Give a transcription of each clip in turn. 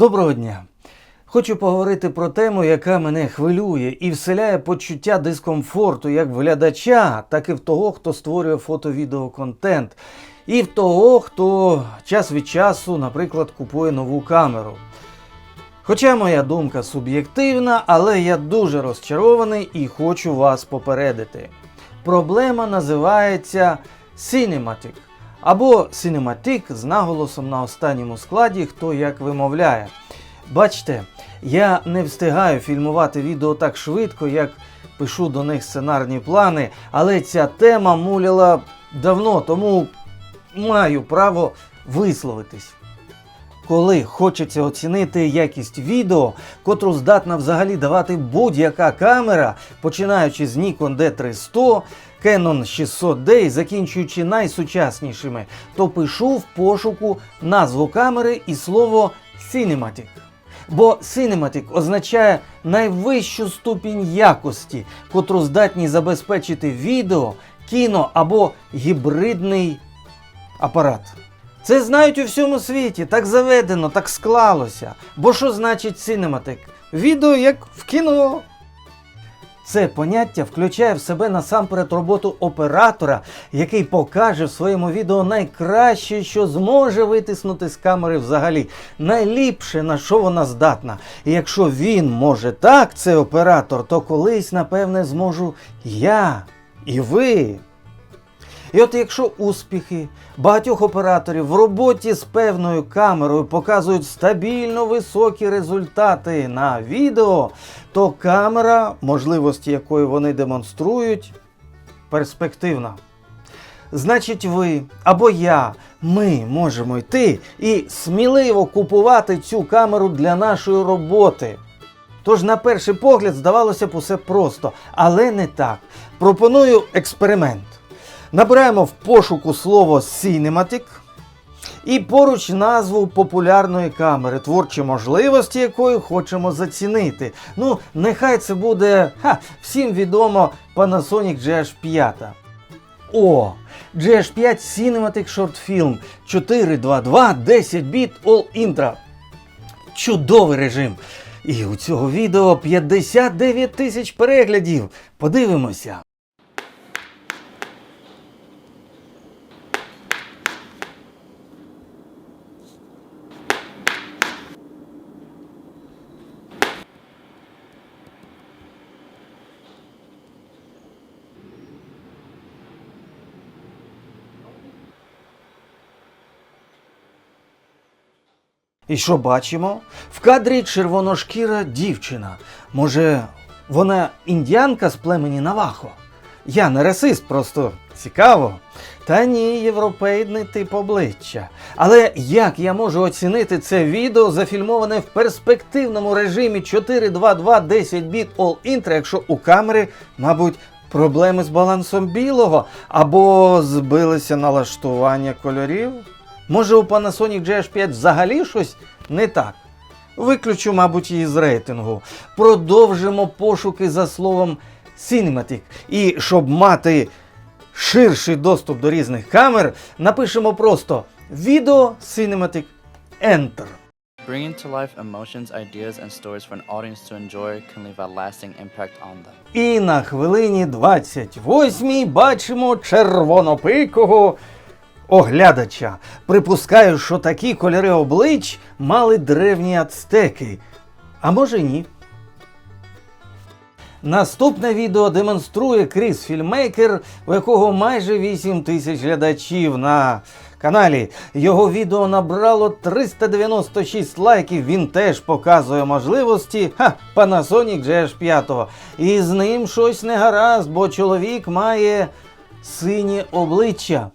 Доброго дня! Хочу поговорити про тему, яка мене хвилює і вселяє почуття дискомфорту як в глядача, так і в того, хто створює фото-відеоконтент, і в того, хто час від часу, наприклад, купує нову камеру. Хоча моя думка суб'єктивна, але я дуже розчарований і хочу вас попередити. Проблема називається Cinematic або Cinematic з наголосом на останньому складі, хто як вимовляє. Бачите, я не встигаю фільмувати відео так швидко, як пишу до них сценарні плани, але ця тема муляла давно, тому маю право висловитись. Коли хочеться оцінити якість відео, котру здатна взагалі давати будь-яка камера, починаючи з Nikon D300, Canon 600D закінчуючи найсучаснішими, то пишу в пошуку назву камери і слово Cinematic. Бо Cinematic означає найвищу ступінь якості, котру здатні забезпечити відео, кіно або гібридний апарат. Це знають у всьому світі, так заведено, так склалося. Бо що значить Cinematic? Відео як в кіно. Це поняття включає в себе насамперед роботу оператора, який покаже в своєму відео найкраще, що зможе витиснути з камери взагалі, найліпше на що вона здатна. І якщо він може так, цей оператор, то колись, напевне, зможу я і ви. І от якщо успіхи багатьох операторів в роботі з певною камерою показують стабільно високі результати на відео, то камера, можливості якої вони демонструють, перспективна. Значить, ви або я, ми можемо йти і сміливо купувати цю камеру для нашої роботи. Тож, на перший погляд, здавалося б, усе просто, але не так. Пропоную експеримент. Набираємо в пошуку слово Cinematic і поруч назву популярної камери, творчі можливості якої хочемо зацінити. Ну, нехай це буде ха, всім відомо Panasonic GH5. О, GH5 Cinematic Short Film 422 10 біт All Intra. Чудовий режим. І у цього відео 59 тисяч переглядів. Подивимося. І що бачимо? В кадрі червоношкіра дівчина. Може, вона індіанка з племені Навахо? Я не расист, просто цікаво. Та ні, європейний тип обличчя. Але як я можу оцінити це відео, зафільмоване в перспективному режимі 422 10 біт All Intra, якщо у камери, мабуть, проблеми з балансом білого або збилися налаштування кольорів? Може, у Panasonic GH5 взагалі щось не так? Виключу, мабуть, її з рейтингу. Продовжимо пошуки за словом Cinematic. І щоб мати ширший доступ до різних камер, напишемо просто відео Cinematic Enter. Bringing to life emotions, ideas, and stories for an audience to enjoy can leave a lasting impact on them. І на хвилині 28 бачимо червонопикого оглядача. Припускаю, що такі кольори облич мали древні ацтеки. А може ні. Наступне відео демонструє Кріс Фільмейкер, у якого майже 8 тисяч глядачів на каналі. Його відео набрало 396 лайків. Він теж показує можливості ха, Panasonic GH5. І з ним щось не гаразд, бо чоловік має синє обличчя.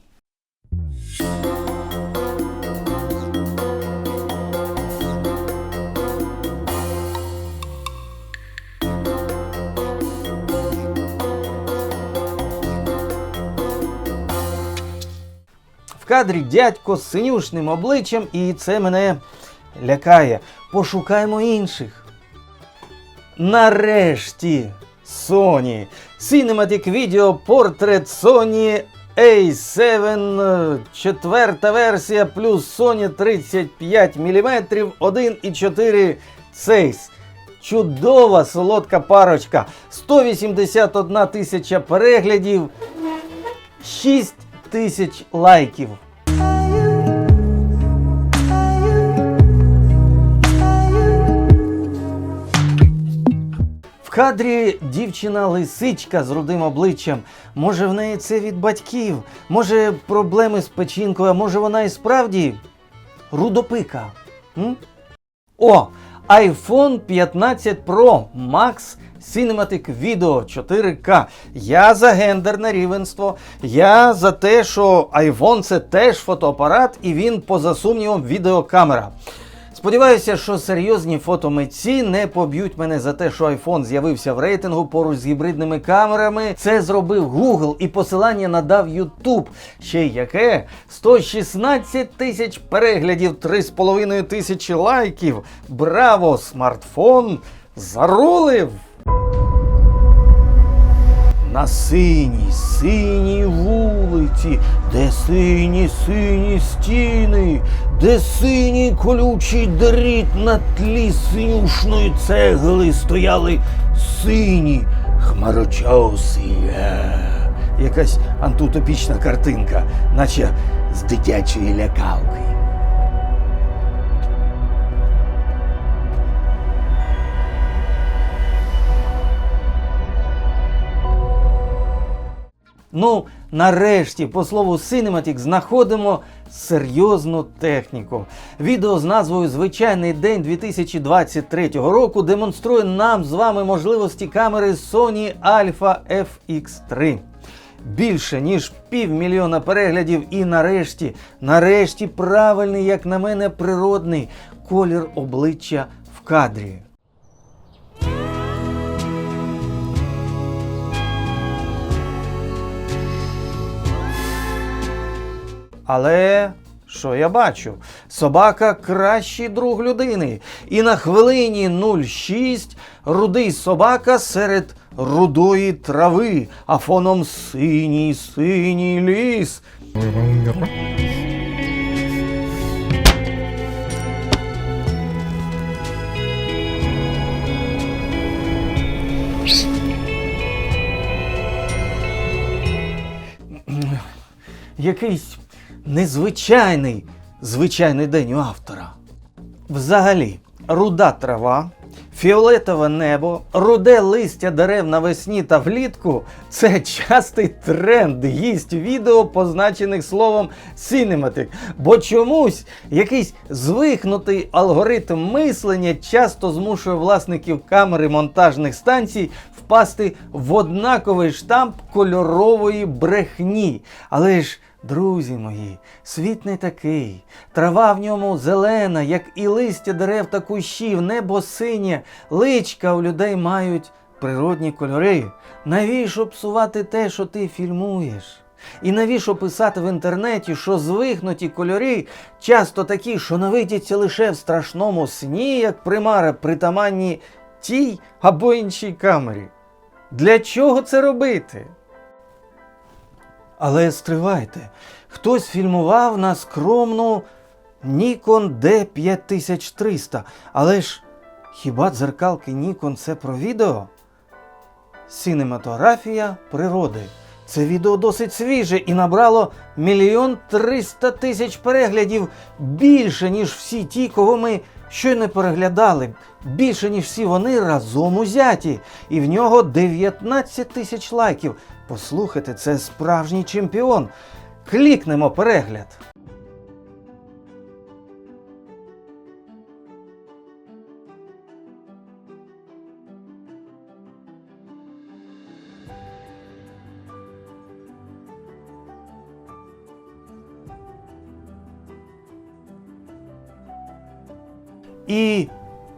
Кадрі дядько з синюшним обличчям, і це мене лякає. Пошукаємо інших. Нарешті Sony. Cinematic Video Portrait Sony A7 четверта версія плюс Sony 35 мм 1,4 Сейс. Чудова солодка парочка. 181 тисяча переглядів, 6 тисяч лайків. Кадрі дівчина лисичка з рудим обличчям. Може, в неї це від батьків, може, проблеми з печінкою, а може вона і справді рудопика. М? О, iPhone 15 Pro Max Cinematic Video 4K. Я за гендерне рівенство. Я за те, що iPhone це теж фотоапарат, і він, поза сумнівом, відеокамера. Сподіваюся, що серйозні фотомитці не поб'ють мене за те, що iPhone з'явився в рейтингу поруч з гібридними камерами. Це зробив Google і посилання надав YouTube. Ще яке 116 тисяч переглядів, 3,5 тисячі лайків. Браво! Смартфон зарулив! На синій, синій вулиці, де сині сині стіни, де синій колючий дріт на тлі синюшної цегли стояли сині хмарочоси. Е, Якась антутопічна картинка, наче з дитячої лякалки. Ну, нарешті, по слову Cinematic, знаходимо серйозну техніку. Відео з назвою Звичайний день 2023 року демонструє нам з вами можливості камери Sony Alpha FX3. Більше ніж півмільйона переглядів, і нарешті, нарешті, правильний, як на мене, природний колір обличчя в кадрі. Але що я бачу? Собака кращий друг людини. І на хвилині 06 рудий собака серед рудої трави, а фоном синій синій ліс. Якийсь незвичайний звичайний день у автора. Взагалі, руда трава, фіолетове небо, руде листя дерев навесні та влітку це частий тренд гість відео, позначених словом Cinematic. Бо чомусь якийсь звихнутий алгоритм мислення часто змушує власників камери монтажних станцій впасти в однаковий штамп кольорової брехні. Але ж Друзі мої, світ не такий. Трава в ньому зелена, як і листя дерев та кущів, небо синє, личка у людей мають природні кольори. Навіщо псувати те, що ти фільмуєш? І навіщо писати в інтернеті, що звихнуті кольори часто такі, що навидяться лише в страшному сні, як примари притаманні тій або іншій камері? Для чого це робити? Але стривайте, хтось фільмував на скромну Nikon D5300. Але ж хіба дзеркалки Nikon це про відео? Синематографія природи. Це відео досить свіже і набрало мільйон триста тисяч переглядів більше, ніж всі ті, кого ми щойно переглядали. Більше, ніж всі вони разом узяті. І в нього 19 тисяч лайків. Послухайте, це справжній чемпіон. Клікнемо перегляд. І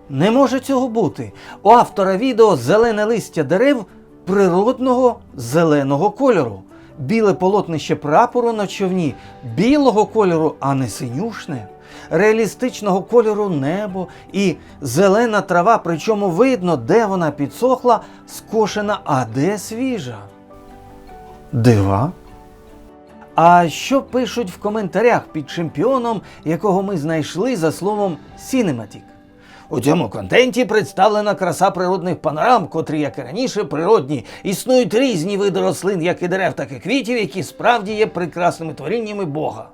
не може цього бути. У автора відео зелене листя дерев природного зеленого кольору. Біле полотнище прапору на човні білого кольору, а не синюшне. Реалістичного кольору небо і зелена трава, причому видно, де вона підсохла, скошена, а де свіжа. Дива? А що пишуть в коментарях під чемпіоном, якого ми знайшли за словом Cinematic? У цьому контенті представлена краса природних панорам, котрі, як і раніше, природні. Існують різні види рослин, як і дерев, так і квітів, які справді є прекрасними творіннями Бога.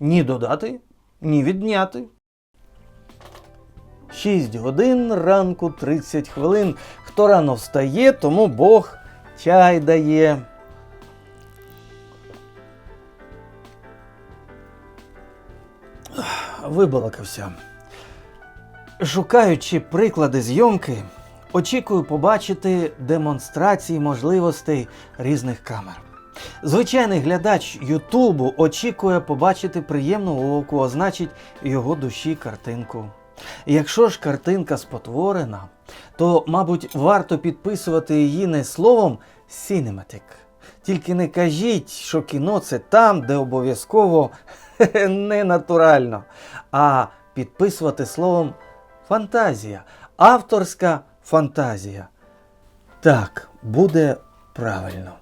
Ні додати, ні відняти. 6 годин ранку 30 хвилин. Хто рано встає, тому Бог чай дає. Вибалакався. Шукаючи приклади зйомки, очікую побачити демонстрації можливостей різних камер. Звичайний глядач Ютубу очікує побачити приємну оку, а значить його душі картинку. Якщо ж картинка спотворена, то, мабуть, варто підписувати її не словом Cinematic. Тільки не кажіть, що кіно це там, де обов'язково не натурально, а підписувати словом фантазія, авторська фантазія. Так, буде правильно.